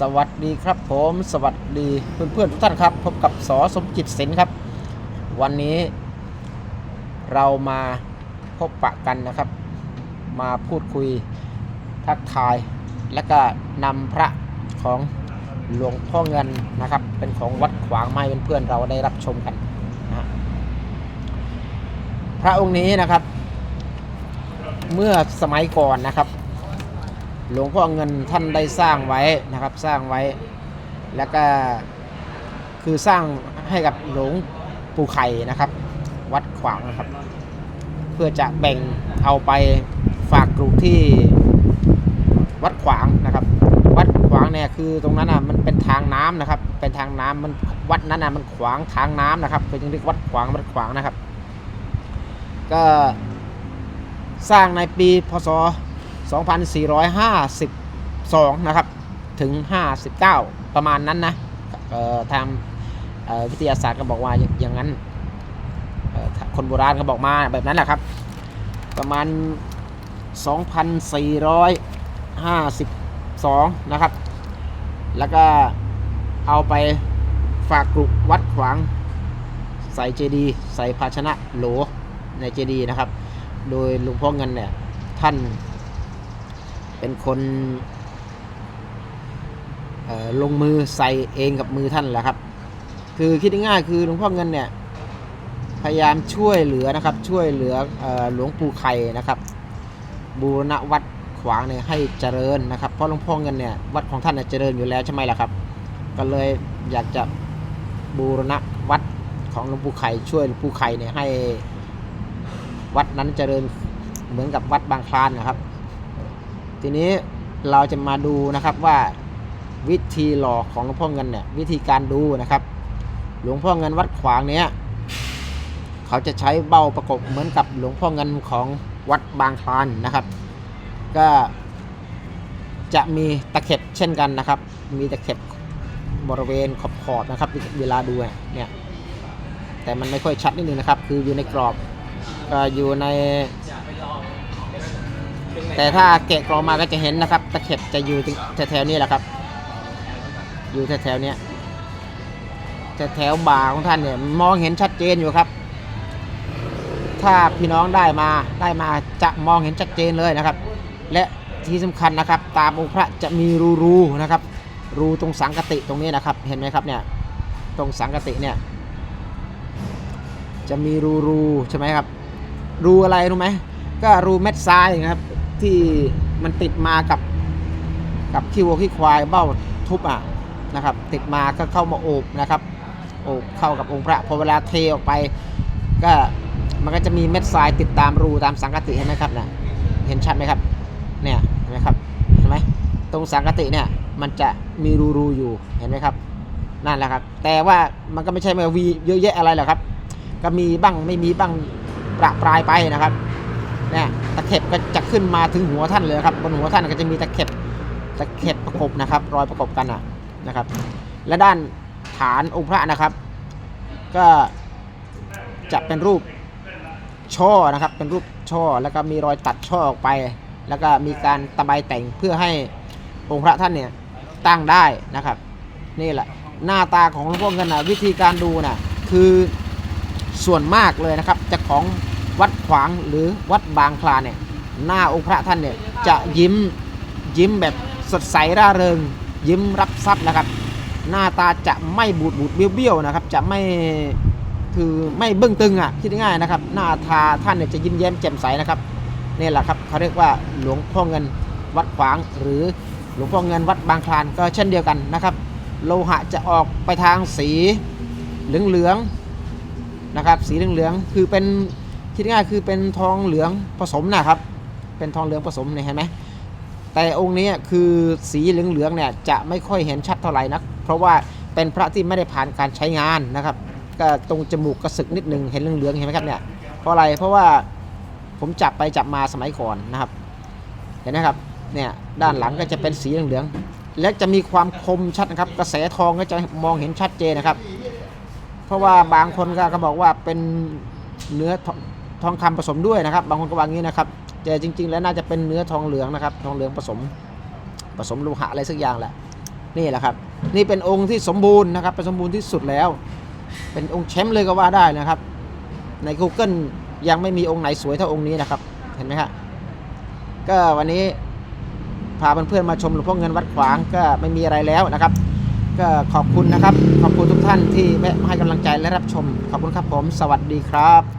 สวัสดีครับผมสวัสดีเพื่อนๆทุกท่านครับ พบกับสอสมจิตศิลป์ครับ วันนี้เรามาพบปะกันนะครับ มาพูดคุยทักทาย และก็นำพระของหลวงพ่อเงินนะครับ เป็นของวัดขวางไม้เพื่อนๆเราได้รับชมกันนะพระองค์นี้นะครับ เมื่อสมัยก่อนนะครับ หลวงพ่อเงินท่านได้สร้างไว้นะครับสร้างไว้ แล้วก็คือสร้างให้กับหลวงปู่ไข่นะครับ วัดขวางนะครับ เพื่อจะแบ่งเอาไปฝากกรุที่วัดขวางนะครับ วัดขวางเนี่ยคือตรงนั้นอะมันเป็นทางน้ำนะครับ เป็นทางน้ำมันวัดนั้นอะมันขวางทางน้ำนะครับเป็นจึงเรียกวัดขวางวัดขวางนะครับ ก็สร้างในปีพศ 2452 นะครับ ถึง 59 ประมาณนั้นนะทางวิทยาศาสตร์ก็บอกว่าอย่างนั้น คนโบราณก็บอกมาแบบนั้นแหละครับ ประมาณ 2452 นะครับ แล้วก็เอาไปฝากกรุวัดขวางใส่เจดีย์ใส่ภาชนะโหลในเจดีย์นะครับ โดยหลวงพ่อเงินเนี่ยท่าน เป็นคนลงมือใส่เองกับมือท่านแหละครับ คือคิดง่ายๆคือหลวงพ่อเงินเนี่ยพยายามช่วยเหลือนะครับ ช่วยเหลืออหลวงปู่ไข่นะครับ บูรณะวัดขวางเนี่ยให้เจริญนะครับ เพราะหลวงพ่อเงินเนี่ยวัดของท่านเน่ยเจริญอยู่แล้วใช่ไหมล่ะครับ ก็เลยอยากจะบูรณะวัดของหลวงปู่ไข่ช่วยหลวงปู่ไข่เนี่ยให้วัดนั้นเจริญเหมือนกับวัดบางคลานนะครับ ทีนี้เราจะมาดูนะครับว่าวิธีหล่อของหลวงพ่อเงินเนี่ยวิธีการดูนะครับ หลวงพ่อเงินวัดขวางเนี้ยเขาจะใช้เบ้าประกบเหมือนกับหลวงพ่อเงินของวัดบางคลานนะครับ ก็จะมีตะเข็บเช่นกันนะครับ มีตะเข็บบริเวณขอบขอบนะครับ เวลาดูเนี่ยแต่มันไม่ค่อยชัดนิดนึงนะครับ คืออยู่ในกรอบก็อยู่ใน แต่ถ้าแกะกรองมาก็จะเห็นนะครับ ตะเข็บจะอยู่แถวๆนี้แหละครับ อยู่แถวๆนี้แถวๆบ่าของท่านเนี่ยมองเห็นชัดเจนอยู่ครับ ถ้าพี่น้องได้มาได้มาจะมองเห็นชัดเจนเลยนะครับ และที่สำคัญนะครับ ตามองค์พระจะมีรูรูๆนะครับ รูตรงสังกติตรงนี้นะครับ เห็นไหมครับเนี่ยตรงสังกติเนี่ยจะมีรูรูๆใช่ไหมครับ รูอะไรรู้ไหมก็รูเม็ดทรายนะครับ ที่มันติดมากับกับขี้วัวขี้ควายเบ้าทุบอะนะครับ ติดมาก็เข้ามาโอบนะครับโอบเข้ากับองค์พระพอเวลาเทออกไป ก็มันก็จะมีเม็ดทรายติดตามรูตามสังกติเห็นไหมครับเนี่ยเห็นชัดไหมครับเนี่ยเห็นไหมครับเห็นไหมตรงสังกติเนี่ยมันจะมีรูรูอยู่เห็นไหมครับนั่นแหละครับ แต่ว่ามันก็ไม่ใช่มาวีเยอะแยะอะไรหรอกครับ ก็มีบ้างไม่มีบ้างประปรายไปนะครับ นี่ยตะเข็บก็จะขึ้นมาถึงหัวท่านเลยครับบนหัวท่านก็จะมีตะเข็บตะเข็บประกบนะครับ รอยประกบกันอะนะครับ และด้านฐานองค์พระนะครับ ก็จะเป็นรูปช่อนะครับ เป็นรูปช่อแล้วก็มีรอยตัดช่อออกไป แล้วก็มีการตะไบแต่งเพื่อให้องค์พระท่านเนี่ยตั้งได้นะครับ นี่แหละหน้าตาของหลวงพ่อเงินนะวิธีการดูนะคือส่วนมากเลยนะครับจะของ วัดขวางหรือวัดบางคลาเนี่ยหน้าองค์พระท่านเนี่ยจะยิ้มยิ้มแบบสดใสร่าเริง ยิ้มรับทรัพย์นะครับ หน้าตาจะไม่บูดบูดเบี้ยวๆนะครับ จะไม่คือไม่เบื้องตึงอะคิดง่ายนะครับ หน้าตาท่านเนี่ยจะยิ้มแย้มแจ่มใสนะครับนี่แหละครับเขาเรียกว่าหลวงพ่อเงินวัดขวาง หรือหลวงพ่อเงินวัดบางคลานก็เช่นเดียวกันนะครับ โลหะจะออกไปทางสีเหลืองๆนะครับ สีเหลืองๆคือเป็น คิดง่ายคือเป็นทองเหลืองผสมนะครับ เป็นทองเหลืองผสมเนี่ยเห็นไหมแต่องค์นี้คือสีเหลืองๆเนี่ยจะไม่ค่อยเห็นชัดเท่าไหร่นัก เพราะว่าเป็นพระที่ไม่ได้ผ่านการใช้งานนะครับ ก็ตรงจมูกกระสึกนิดนึงเห็นเหลืองๆเห็นไหมครับเนี่ยเพราะอะไรเพราะว่าผมจับไปจับมาสมัยก่อนนะครับ เห็นไหมครับเนี่ยด้านหลังก็จะเป็นสีเหลืองๆและจะมีความคมชัดนะครับ กระแสทองก็จะมองเห็นชัดเจนนะครับ เพราะว่าบางคนก็ก็บอกว่าเป็นเนื้อ ทองทองคำผสมด้วยนะครับ บางคนก็ว่างี้นะครับแต่จริง ๆ แล้วน่าจะเป็นเนื้อทองเหลืองนะครับ ทองเหลืองผสม ผสมโลหะอะไรสักอย่างแหละ นี่แหละครับ นี่เป็นองค์ที่สมบูรณ์นะครับ เป็นสมบูรณ์ที่สุดแล้ว เป็นองค์แชมป์เลยก็ว่าได้นะครับ ใน Google ยังไม่มีองค์ไหนสวยเท่าองค์นี้นะครับ เห็นไหมครับก็วันนี้พาเพื่อนๆมาชมหลวงพ่อเงินวัดขวางก็ไม่มีอะไรแล้วนะครับ ก็ขอบคุณนะครับ ขอบคุณทุกท่านที่แวะมาให้กำลังใจและรับชม ขอบคุณครับผม สวัสดีครับ